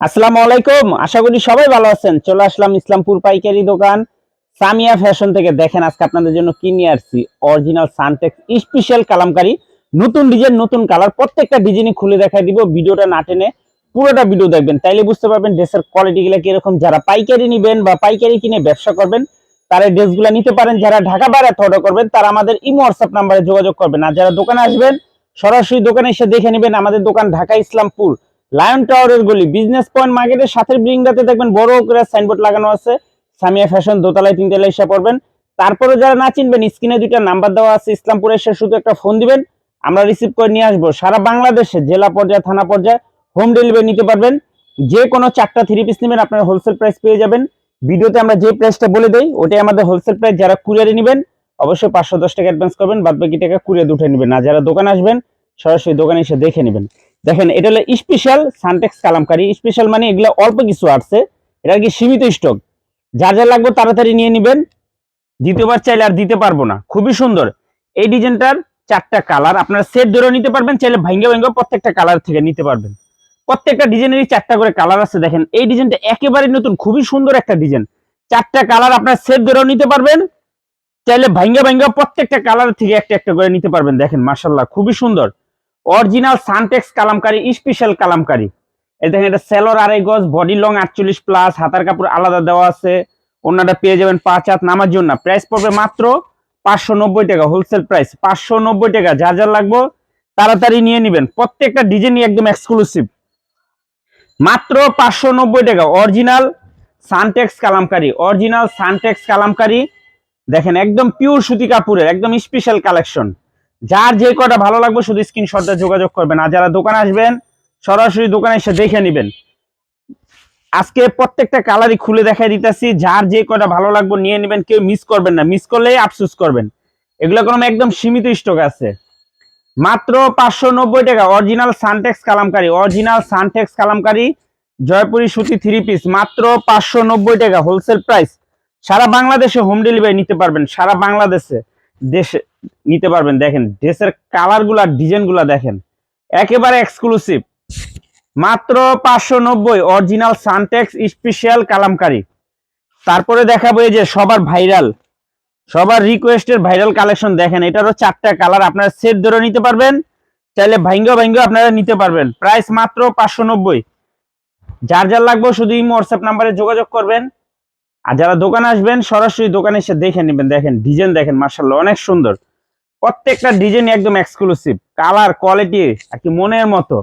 আসসালামু আলাইকুম। আশা করি সবাই ভালো আছেন। চলে আসলাম ইসলামপুর পাইকারি দোকান। সামিয়া ফ্যাশন থেকে দেখেন আজকে আপনাদের জন্য কি নিয়ে আসছি। Original Suntex special Kalamkari. নতুন ডিজাইন নতুন কালার প্রত্যেকটা ডিজাইনই খুলে দেখাই দিব। ভিডিওটা না টেনে পুরোটা ভিডিও দেখবেন। তাইলে বুঝতে পারবেন ড্রেসের কোয়ালিটি গুলা কীরকম। যারা পাইকারি নিবেন বা পাইকারি কিনে ব্যবসা করবেন, তারা ড্রেসগুলো নিতে পারেন। যারা ঢাকা বাইরে অর্ডার করবেন, তারা আমাদের ইমো হোয়াটসঅ্যাপ নাম্বারে যোগাযোগ করবেন। আর যারা দোকানে আসবেন, সরাসরি দোকানে এসে দেখে নেবেন আমাদের দোকান ঢাকা ইসলামপুর লায়ন টাওয়ারের গলি বিজনেস পয়েন্ট মার্কেটের সাথে ব্রিংটাতে দেখবেন বড় করে সাইনবোর্ড লাগানো আছে। সামিয়া ফ্যাশন দোতলায় তিনতলায় এসে পড়বেন তারপরে যারা না চিনবেন, স্ক্রিনে দুইটা নাম্বার দেওয়া আছে, ইসলামপুরে এসে শুধু একটা ফোন দিবেন। আমরা রিসিভ করে নিয়ে আসব। সারা বাংলাদেশে, জেলা পর্যায়ে, থানা পর্যায়ে হোম ডেলিভারি নিতে পারবেন। যে কোনো চারটা থ্রি পিস নেবেন, আপনার হোলসেল প্রাইস পেয়ে যাবেন। ভিডিওতে আমরা যে প্রাইসটা বলে দেই, ওটাই আমাদের হোলসেল প্রাইস যারা কুরিয়ারে নেবেন, অবশ্যই পাঁচশো দশ টাকা অ্যাডভান্স করবেন। বাদ বাকি টাকা কুরিয়ার উঠে নেবেন। আর যারা দোকানে আসবেন, সরাসরি দোকানে এসে দেখে নেবেন। দেখেন, এটা হলো স্পেশাল সানটেক্স কালামকারি। স্পেশাল মানে এগুলো অল্প কিছু আসছে এটা কি সীমিত স্টক যার যা লাগবে তাড়াতাড়ি নিয়ে নেবেন। দ্বিতীয়বার চাইলে আর দিতে পারব না। খুবই সুন্দর। এই ডিজাইনটার চারটা কালার। আপনারা সেট ধরেও নিতে পারবেন, চাইলে ভাঙ্গে ভাঙ্গে প্রত্যেকটা কালার থেকে নিতে পারবেন। প্রত্যেকটা ডিজাইনেরই চারটা করে কালার আছে। দেখেন, এই ডিজাইনটা একেবারে নতুন, খুবই সুন্দর একটা ডিজাইন। চারটা কালার আপনারা সেট ধরেও নিতে পারবেন। চাইলে ভাঙ্গা ভাঙ্গা প্রত্যেকটা কালার থেকে একটা একটা করে নিতে পারবেন। দেখেন মার্শাল্লাহ খুবই সুন্দর। Original Suntex Kalamkari special Kalamkari. এই দেখেন, এটা সেলর আড়াই গজ বডি লং আটচল্লিশ প্লাস হাতার কাপড় আলাদা দেওয়া আছে। অন্যটা পেয়ে যাবেন পাঁচ হাত নামার জন্য। প্রাইস পড়বে মাত্র পাঁচশো নব্বই টাকা হোলসেল প্রাইস পাঁচশো নব্বই টাকা। যা যা লাগবে, তাড়াতাড়ি নিয়ে নেবেন। প্রত্যেকটা ডিজাইনই একদম এক্সক্লুসিভ মাত্র পাঁচশো নব্বই টাকা original Suntex Kalamkari original Suntex Kalamkari. দেখেন, একদম পিওর সুতি কাপড়ের, একদম স্পেশাল কালেকশন যার যে কটা ভালো লাগবে শুধু স্ক্রিনশটে যোগাযোগ করবেন। আর যারা দোকানে আসবেন, সরাসরি দোকানে এসে দেখে নেবেন। আজকে প্রত্যেকটা কালারই খুলে দেখাই দিতেছি। যার যে কটা ভালো লাগবে নিয়ে নেবেন। কেউ মিস করবেন না। মিস করলেই আফসোস করবেন। এগুলো কোনো একদম সীমিত স্টক আছে। মাত্র পাঁচশো নব্বই টাকা। Original Suntex Kalamkari. Original Suntex Kalamkari. Jaipuri সুতি থ্রি পিস মাত্র পাঁচশো নব্বই টাকা। হোলসেল প্রাইস সারা বাংলাদেশে হোম ডেলিভারি নিতে পারবেন। সারা বাংলাদেশে। দেশে নিতে পারবেন। দেখেন, ড্রেসের কালারগুলা ডিজাইনগুলা দেখেন। একেবারে এক্সক্লুসিভ মাত্র পাঁচশো নব্বই অরিজিনাল সানটেক্স স্পেশাল কালামকারি। তারপরে দেখাবো এই যে সবার ভাইরাল। সবার রিকোয়েস্টের ভাইরাল কালেকশন দেখেন, এটারও চারটা কালার আপনারা সেট ধরে নিতে পারবেন, চাইলে ভাইঙ্গ ভাইঙ্গ আপনারা নিতে পারবেন। প্রাইস মাত্র পাঁচশো নব্বই। যার যার লাগবে শুধু ইমো হোয়াটসঅ্যাপ নাম্বারে যোগাযোগ করবেন। আর যারা দোকানে আসবেন, সরাসরি দোকানে এসে দেখে নেবেন। দেখেন ডিজাইন দেখেন মার্শাল্লাহ অনেক সুন্দর। প্রত্যেকটা ডিজাইন একদম এক্সক্লুসিভ কালার কোয়ালিটি আর কি মনের মতো।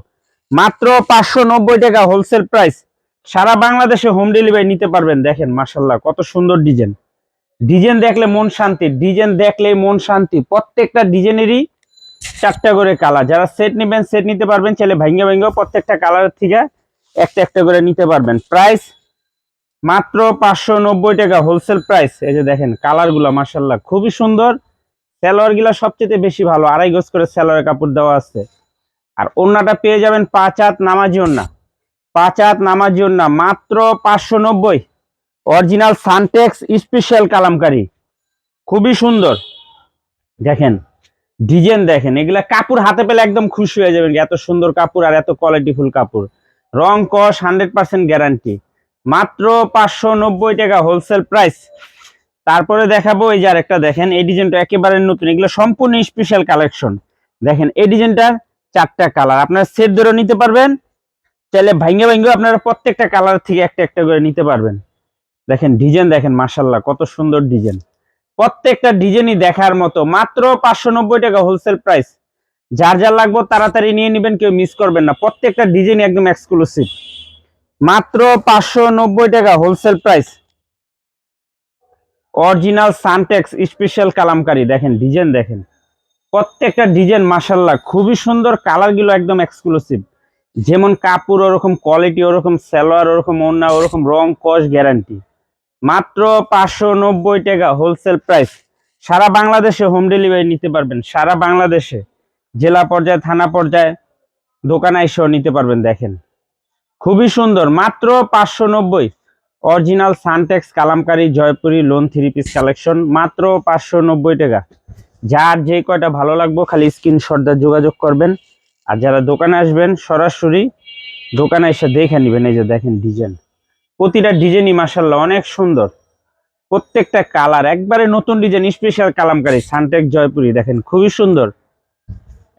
মাত্র পাঁচশো নব্বই টাকা হোলসেল প্রাইস সারা বাংলাদেশে হোম ডেলিভারি নিতে পারবেন, দেখেন মার্শাল্লাহ কত সুন্দর ডিজাইন ডিজাইন দেখলে মন শান্তি ডিজাইন দেখলে মন শান্তি। প্রত্যেকটা ডিজাইনেরই চারটা করে কালার যারা সেট নেবেন সেট নিতে পারবেন, চাইলে ভাঙ্গে ভাঙ্গে প্রত্যেকটা কালার থেকে একটা একটা করে নিতে পারবেন। প্রাইস মাত্র পাঁচশো নব্বই টাকা হোলসেল প্রাইস এই যে দেখেন কালারগুলা মার্শাল্লাহ খুবই সুন্দর। স্যালোয়ারগুলা সবচেয়ে বেশি ভালো। আড়াই গজ করে স্যালোয়ার কাপড় দেওয়া আছে। আর ওন্নাটা পেয়ে যাবেন পাঁচ হাত নামাজি ওন্না পাঁচ হাত নামাজি ওন্না মাত্র পাঁচশো নব্বই। Original Suntex special Kalamkari. খুবই সুন্দর। দেখেন, ডিজাইন দেখেন, এগুলা কাপড় হাতে পেলে একদম খুশি হয়ে যাবেন এত সুন্দর কাপড় আর এত কোয়ালিটিফুল কাপড়। রং কস হান্ড্রেড পার্সেন্ট গ্যারান্টি। মাত্র পাঁচশো নব্বই টাকা হোলসেল প্রাইস। তারপরে দেখাবো এই যে আরেকটা দেখেন, এই ডিজাইনটা একেবারে নতুন, এগুলো সম্পূর্ণ স্পেশাল কালেকশন দেখেন, এই ডিজাইনটার চারটা কালার আপনারা সেট ধরে নিতে পারবেন, চাইলে ভাঙ্গে ভাঙ্গে আপনারা প্রত্যেকটা কালার থেকে একটা একটা করে নিতে পারবেন। দেখেন ডিজাইন দেখেন মার্শাল্লাহ কত সুন্দর ডিজাইন প্রত্যেকটা ডিজাইনই দেখার মতো, মাত্র পাঁচশো নব্বই টাকা হোলসেল প্রাইস যার যার লাগবে তাড়াতাড়ি নিয়ে নেবেন, কেউ মিস করবেন না। প্রত্যেকটা ডিজাইন একদম এক্সক্লুসিভ মাত্র পাঁচশো নব্বই টাকা wholesale price original Suntex special Kalamkari. দেখেন, ডিজাইন দেখেন। প্রত্যেকটা ডিজাইন মাসাল্লাহ খুবই সুন্দর। কালারগুলো একদম এক্সক্লুসিভ যেমন কাপড় ওরকম কোয়ালিটি ওরকম, সালোয়ার ওরকম ওন্না ওরকম, রং, কস গ্যারান্টি মাত্র পাঁচশো নব্বই টাকা হোলসেল প্রাইস সারা বাংলাদেশে হোম ডেলিভারি নিতে পারবেন। সারা বাংলাদেশে। জেলা পর্যায়ে, থানা পর্যায়ে দোকানে এসেও নিতে পারবেন, দেখেন। খুবই সুন্দর। মাত্র পাঁচশো নব্বই। Original Suntex Kalamkari Jaipuri lawn three piece collection, মাত্র পাঁচশো নব্বই টাকা। যার যে কয়টা ভালো লাগবে, খালি স্ক্রিনশট দিয়ে যোগাযোগ করবেন। আর যারা দোকানে আসবেন, সরাসরি দোকানে এসে দেখে নিবেন, এই যে দেখেন ডিজাইন। প্রতিটা ডিজাইনই মাসাল্লাহ অনেক সুন্দর। প্রত্যেকটা কালার, একবারে নতুন design special Kalamkari Suntex Jaipuri, দেখেন খুবই সুন্দর।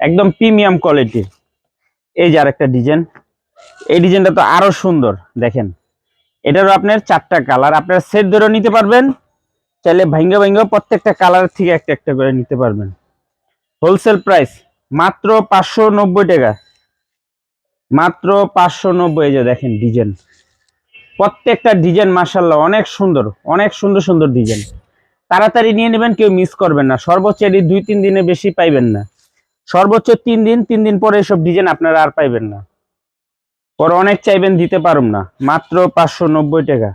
একদম প্রিমিয়াম কোয়ালিটির। এই যে আরেকটা ডিজাইন। এই ডিজাইনটা তো আরও সুন্দর, দেখেন। এটারও আপনার চারটা কালার আপনার সেট ধরে নিতে পারবেন, চাইলে ভাঙ্গা ভাঙ্গা প্রত্যেকটা কালার থেকে একটা একটা করে নিতে পারবেন। হোলসেল প্রাইস মাত্র পাঁচশো নব্বই টাকা। মাত্র পাঁচশো নব্বই যে দেখেন ডিজাইন প্রত্যেকটা ডিজাইন মাসাল্লাহ অনেক সুন্দর অনেক সুন্দর সুন্দর ডিজাইন তাড়াতাড়ি নিয়ে নেবেন, কেউ মিস করবেন না। সর্বোচ্চ এটি দুই তিন দিনে বেশি পাইবেন না। সর্বোচ্চ তিন দিন তিন দিন পরে এসব ডিজাইন আপনারা আর পাইবেন না। পরে অনেক চাইবেন, দিতে পারুম না। মাত্র পাঁচশো নব্বই টাকা।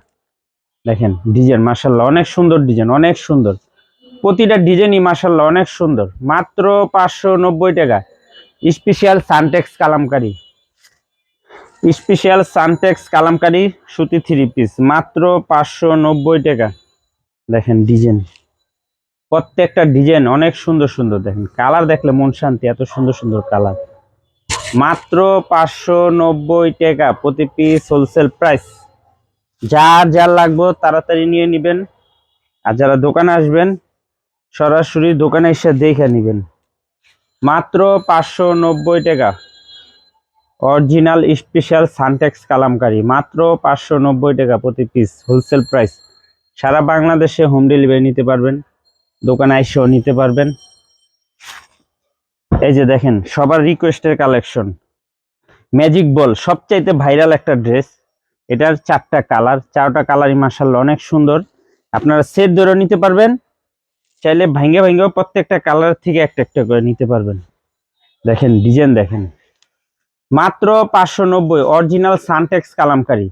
দেখেন, ডিজাইন মাসাল্লাহ অনেক সুন্দর ডিজাইন, অনেক সুন্দর। প্রতিটা ডিজাইনই মাসাল্লাহ অনেক সুন্দর। মাত্র পাঁচশো নব্বই টাকা। Special Suntex Kalamkari. Special Suntex Kalamkari সুতি থ্রি পিস। মাত্র পাঁচশো নব্বই টাকা। দেখেন, ডিজাইন। প্রত্যেকটা ডিজাইন অনেক সুন্দর সুন্দর। দেখেন, কালার দেখলে মন শান্তি, এত সুন্দর সুন্দর কালার। মাত্র পাঁচশো নব্বই টাকা প্রতি পিস হোলসেল প্রাইস যার যার লাগবে তাড়াতাড়ি নিয়ে নেবেন। আর যারা দোকানে আসবেন, সরাসরি দোকানে এসে দেখে নেবেন। মাত্র পাঁচশো নব্বই টাকা। Original special Suntex Kalamkari. মাত্র পাঁচশো নব্বই টাকা প্রতি পিস হোলসেল প্রাইস সারা বাংলাদেশে হোম ডেলিভারি নিতে পারবেন। দোকানে এসেও নিতে পারবেন। এই যে দেখেন, সবার রিকোয়েস্টের কালেকশন ম্যাজিক বল সবচাইতে ভাইরাল একটা ড্রেস এটার চারটা কালার চারটা কালারই মার্শাল অনেক সুন্দর। আপনারা সেট ধরে নিতে পারবেন, চাইলে ভাঙ্গে ভাঙ্গেও প্রত্যেকটা কালার থেকে একটা একটা করে নিতে পারবেন। দেখেন ডিজাইন দেখেন। মাত্র পাঁচশো নব্বই original Suntex Kalamkari.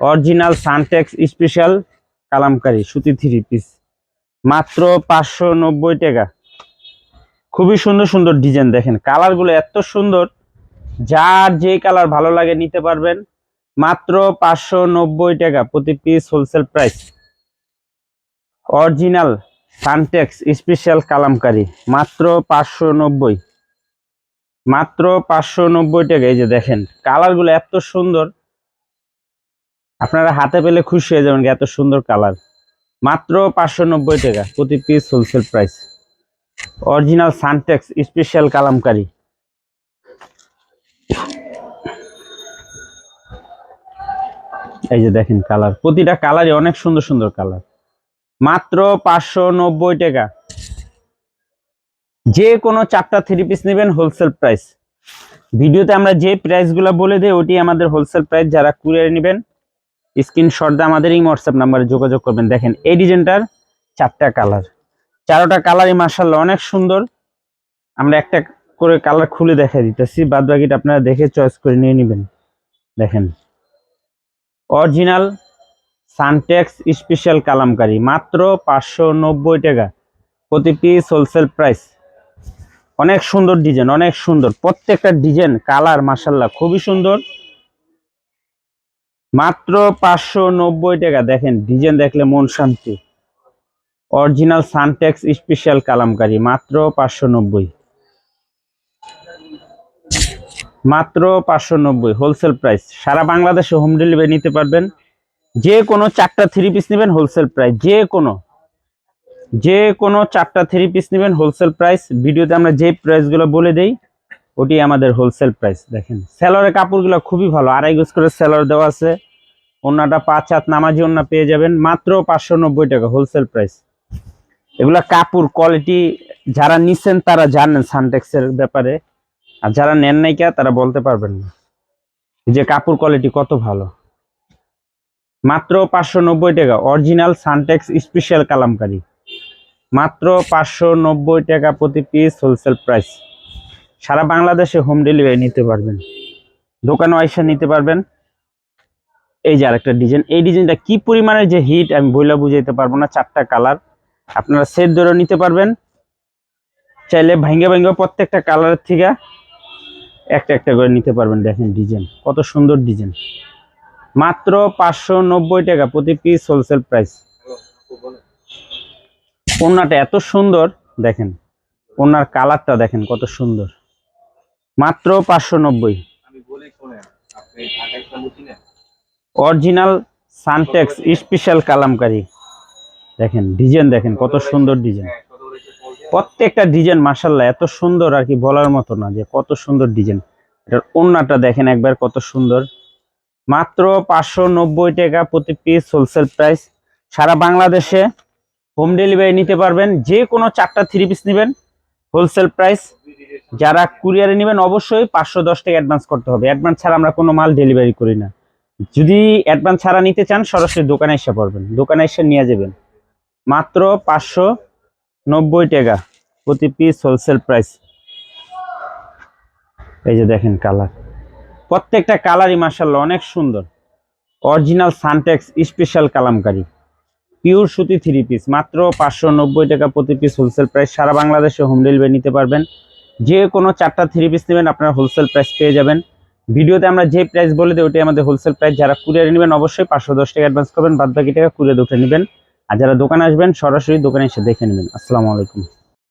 Original Suntex special Kalamkari, সুতি থ্রি পিস মাত্র পাঁচশো নব্বই টাকা। খুবই সুন্দর সুন্দর ডিজাইন দেখেন। কালারগুলো এত সুন্দর, যার যে কালার ভালো লাগে নিতে পারবেন, মাত্র পাঁচশো নব্বই টাকা প্রতি piece wholesale price original Suntex special Kalamkari, মাত্র পাঁচশো নব্বই। মাত্র পাঁচশো নব্বই টাকা, এই যে দেখেন কালারগুলো এত সুন্দর। আপনারা হাতে পেলে খুশি হয়ে যাবেন এত সুন্দর কালার মাত্র পাঁচশো নব্বই টাকা প্রতি piece wholesale price original Suntex special Kalamkari. এই যে দেখেন কালার, প্রতিটা কালারই অনেক সুন্দর সুন্দর কালার। মাত্র পাঁচশো নব্বই টাকা। যে কোনো চারটা থ্রি পিস নেবেন হোলসেল প্রাইস ভিডিওতে আমরা যে প্রাইসগুলো বলে দিই, ওটি আমাদের হোলসেল প্রাইস যারা কুরিয়ার নেবেন স্ক্রিনশট দিয়ে আমাদের এই হোয়াটসঅ্যাপ নাম্বারে যোগাযোগ করবেন। দেখেন, এই ডিজাইনটার চারটা কালার। চারোটা কালারই মার্শাল্লাহ অনেক সুন্দর। আমরা একটা করে কালার খুলে দেখা দিতেছি। বাদ বাকিটা আপনারা দেখে চয়েস করে নিয়ে নেবেন। দেখেন। Original Suntex special Kalamkari. মাত্র পাঁচশো নব্বই টাকা। প্রতি পিস হোলসেল প্রাইস অনেক সুন্দর ডিজাইন অনেক সুন্দর। প্রত্যেকটা ডিজাইন কালার মাসাল্লাহ খুবই সুন্দর। মাত্র পাঁচশো নব্বই টাকা। দেখেন ডিজাইন দেখলে মন শান্তি। অরিজিনাল সানটেক্স স্পেশাল কালামকারি, মাত্র পাঁচশো নব্বই। মাত্র পাঁচশো নব্বই, হোলসেল প্রাইস। সারা বাংলাদেশে হোম ডেলিভারি নিতে পারবেন। যে কোনো চারটা থ্রি পিস নেবেন, হোলসেল প্রাইস। যে কোনো যে কোনো চারটা থ্রি পিস নেবেন, হোলসেল প্রাইস। ভিডিওতে আমরা যে প্রাইসগুলো বলে দেই, ওটি আমাদের হোলসেল প্রাইস। দেখেন, সেলরের কাপড়গুলো খুবই ভালো। আড়াই গোজ করে সেলর দেওয়া আছে। অন্যটা পাঁচ হাত নামাজি অন্য পেয়ে যাবেন। মাত্র পাঁচশো নব্বই টাকা, হোলসেল প্রাইস। এগুলা কাপড় কোয়ালিটি যারা নিচ্ছেন তারা জানেন সানটেক্সের ব্যাপারে। আর যারা নেন নাই কে, তারা বলতে পারবেন না। যে কাপড় কোয়ালিটি কত ভালো। মাত্র পাঁচশো নব্বই টাকা অরিজিনাল সানটেক্স স্পেশাল কালামকারি। মাত্র পাঁচশো নব্বই টাকা প্রতি পিস হোলসেল প্রাইস সারা বাংলাদেশে হোম ডেলিভারি নিতে পারবেন। দোকানে এসে নিতে পারবেন। এই যে আরেকটা ডিজাইন এই ডিজাইনটা কি পরিমাণের যে হিট আমি বইলা বুঝাইতে পারব না, চারটা কালার আপনারা সেট ধরে নিতে পারবেন। চাইলে ভাঙ্গে ভাঙ্গে প্রত্যেকটা কালারের থেকে একটা একটা করে নিতে পারবেন, দেখেন ডিজাইন কত সুন্দর ডিজাইন মাত্র পাঁচশো নব্বই টাকা প্রতি পিস হোলসেল প্রাইস ওড়নাটা এত সুন্দর, দেখেন ওনার কালারটা দেখেন কত সুন্দর। মাত্র পাঁচশো নব্বই। অরিজিনাল সানটেক্স স্পেশাল কালামকারি দেখেন ডিজাইন দেখেন কত সুন্দর ডিজাইন। প্রত্যেকটা ডিজাইন মাসাল্লাহ এত সুন্দর আর কি বলার মতো না যে কত সুন্দর ডিজাইন। এটার ওন্নাটা দেখেন একবার কত সুন্দর। মাত্র পাঁচশো নব্বই টাকা প্রতি পিস হোলসেল প্রাইস সারা বাংলাদেশে হোম ডেলিভারি নিতে পারবেন যে কোনো চারটা থ্রি পিস নেবেন হোলসেল প্রাইস যারা কুরিয়ারে নেবেন অবশ্যই পাঁচশো দশ টাকা অ্যাডভান্স করতে হবে। অ্যাডভান্স ছাড়া আমরা কোনো মাল ডেলিভারি করি না। যদি অ্যাডভান্স ছাড়া নিতে চান সরাসরি দোকানে এসে পড়বেন। দোকানে এসে নিয়ে যাবেন। মাত্র পাঁচশো নব্বই টাকা প্রতি পিস হোলসেল প্রাইস এই যে দেখেন কালার প্রত্যেকটা কালারই মার্শাল্লাহ অনেক সুন্দর। Original Suntex special Kalamkari. Pure সুতি থ্রি পিস মাত্র পাঁচশো নব্বই টাকা প্রতি পিস হোলসেল প্রাইস সারা বাংলাদেশে হোম ডেলিভারি নিতে পারবেন। যে কোনো চারটা থ্রি পিস নেবেন, আপনারা হোলসেল প্রাইস পেয়ে যাবেন। ভিডিওতে আমরা যে প্রাইস বলে দিই, ওটাই আমাদের হোলসেল প্রাইস যারা কুরিয়ারে নেবেন, অবশ্যই পাঁচশো দশ টাকা অ্যাডভান্স করবেন। বাদ বাকি টাকা কুরিয়ার উঠে নেবেন। আর যারা দোকানে আসবেন সরাসরি দোকানে এসে দেখে নেবেন। আসসালামু আলাইকুম।